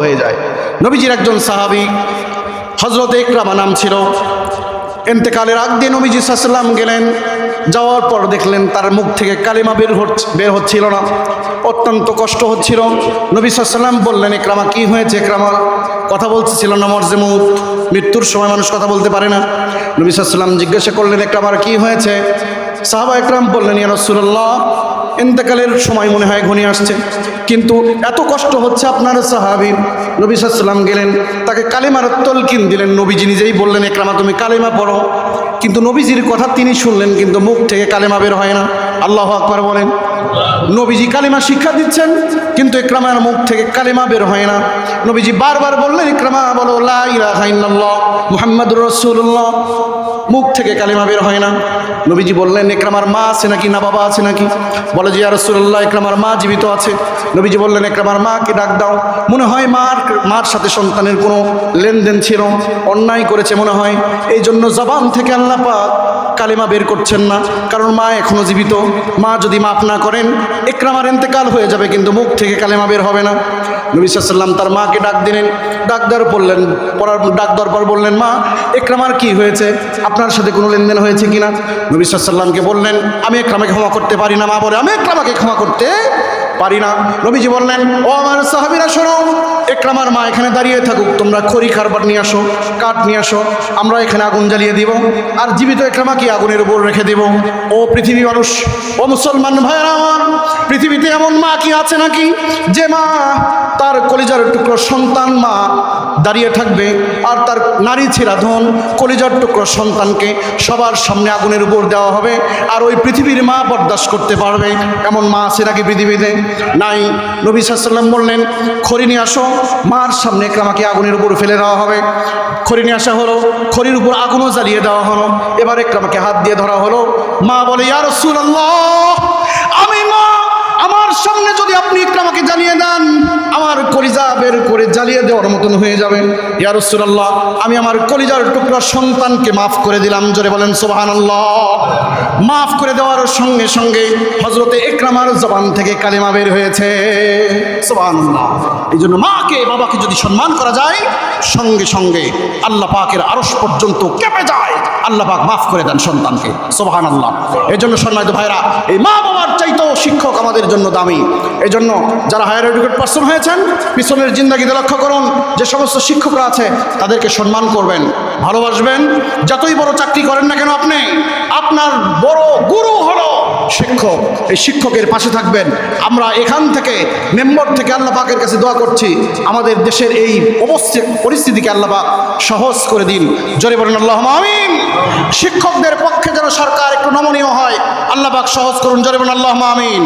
হয়ে যায়। নবীজির একজন সাহাবি হজরত ইকরামা নাম ছিল। এন্তেকালের আগ দিয়ে নবীজি সাল্লাম গেলেন। যাওয়ার পর দেখলেন তার মুখ থেকে কালিমা বের হচ্ছে, বের হচ্ছিল না। অত্যন্ত কষ্ট হচ্ছিল। নবী সাল্লাম বললেন, ইকরামা, কি হয়েছে ইকরামা? কথা বলতেছিল না মর্জেমুত মৃত্যুর সময় মানুষ কথা বলতে পারে না। নবী সাল্লাম জিজ্ঞাসা করলেন, ইকরামার, কি হয়েছে? সাহাবা একরাম বললেন, ইয়া ইন্তেকালের সময় মনে হয় ঘনিয়ে আসছে। কিন্তু এত কষ্ট হচ্ছে আপনার সাহাবি নবী সাল্লাম গেলেন, তাকে কালেমার তলকিন দিলেন, নবীজি নিজেই বললেন, একরামা, তুমি কালেমা পড়ো। কিন্তু নবীজির কথা তিনি শুনলেন, কিন্তু মুখ থেকে কালেমা বের হয় না। আল্লাহ আকবার বলেন, নবীজি কালিমা শিক্ষা দিচ্ছেন, কিন্তু ইকরামার মুখ থেকে কালিমা বের হয় না। নবীজি বারবার বললেন ইকরামা বলো ইল্লাল্লাহ, মুহাম্মাদুর মুখ থেকে কালিমা বের হয় না। নবীজি বললেন একরামার মা আছে নাকি, না বাবা আছে নাকি? বলে যে রসুল্লাহ একরামার মা জীবিত আছে। নবীজি বললেন একরামার মাকে ডাক দাও। মনে হয় মার মার সাথে সন্তানের কোনো লেনদেন ছিল, অন্যায় করেছে মনে হয়। এই জন্য জবান থেকে আল্লাহ কালিমা বের করছেন না, কারণ মা এখনও জীবিত। মা যদি মাফ না করেন একরামার এতেকাল হয়ে যাবে কিন্তু মুখ থেকে কালেমা বের হবে না। নবী সাল্লাম তার মাকে ডাক দিলেন, ডাক দেওয়ার বললেন, পড়ার, ডাক দেওয়ার পর বললেন, মা একরামার কি হয়েছে? আপনার সাথে কোনো লেনদেন হয়েছে কিনা? নবী সাল্লামকে বললেন, আমি একরামাকে ক্ষমা করতে পারি না, মা বলে, আমি একরামাকে ক্ষমা করতে পারি না। নবীজি বললেন, ও আমার সাহাবিরা, শোনো, একরামার মা এখানে দাঁড়িয়ে থাকুক, তোমরা খড়ি খারবার নিয়ে আসো, কাঠ নিয়ে আসো, আমরা এখানে আগুন জ্বালিয়ে দিব, আর জীবিত একরামাকে আগুনের উপর রেখে দেব। ও পৃথিবী মানুষ, ও মুসলমান ভাইয়েরা আমার, পৃথিবীতে এমন মা কি আছে নাকি? যে মা, তার কলিজার টুকরো সন্তান মা দাঁড়িয়ে থাকবে, আর তার নারী ছেঁড়া ধন কলিজার টুকরো সন্তানকে সবার সামনে আগুনের উপর দেওয়া হবে, আর ওই পৃথিবীর মা বরদাস্ত করতে পারবে। এমন মা আছে নাকি পৃথিবীতে? নাই। নবী সাল্লাম বললেন, খড়ি নিয়ে আসো, মার সামনে আমাকে আগুনের উপর ফেলে দেওয়া হবে। খড়ি নিয়ে আসা হলো, খড়ির উপর আগুনও জ্বালিয়ে দেওয়া হলো। এবারে একরামাকে হাত দিয়ে ধরা হলো। মা বলে ইয়ার সুরাল্লাহ আমি মা, আমার সামনে যদি আপনি ইকরামাকে জানিয়ে দেন বের করে জ্বালিয়ে দেওয়ার মতন হয়ে যাবে। ইয়া রাসূলুল্লাহ, আমি আমার কলিজার টুকরা সন্তানকে মাফ করে দিলাম। জোরে বলেন, সুবহানাল্লাহ। মাফ করে দেওয়ার সঙ্গে সঙ্গে হজরতে ইকরামার জবান থেকে কালিমা বের হয়েছে। সুবহানাল্লাহ। এই জন্য মাকে, বাবাকে যদি সম্মান করা যায়, সঙ্গে সঙ্গে আল্লাহ পাকের আরশ পর্যন্ত কেঁপে যায়। আল্লাহ পাক মাফ করে দেন সন্তানকে। সোহান আল্লাহ এই জন্য সম্মানিত ভাইরা এই মা বাবার চাইতেও শিক্ষক আমাদের জন্য দামি। এই জন্য যারা হায়ার এডুকেট পার্সন হয়েছেন, পিছনের জিন্দাগিতে লক্ষ্য করুন, যে সমস্ত শিক্ষকরা আছে, তাদেরকে সম্মান করবেন, ভালোবাসবেন। যতই বড় চাকরি করেন না কেন আপনি, আপনার বড় গুরু হলো শিক্ষক, এই শিক্ষকের পাশে থাকবেন। আমরা এখান থেকে মেম্বর থেকে আল্লাহ পাকের কাছে দোয়া করছি, আমাদের দেশের এই অবস্থা, পরিস্থিতিকে আল্লাহ পাক সহজ করে দিন। জোরে বলেন আল্লাহ আমিন। শিক্ষকদের পক্ষে যেন সরকার একটু নমনীয় হয়, আল্লাহ পাক সহজ করুন। জোরে বলেন আল্লাহ আমিন।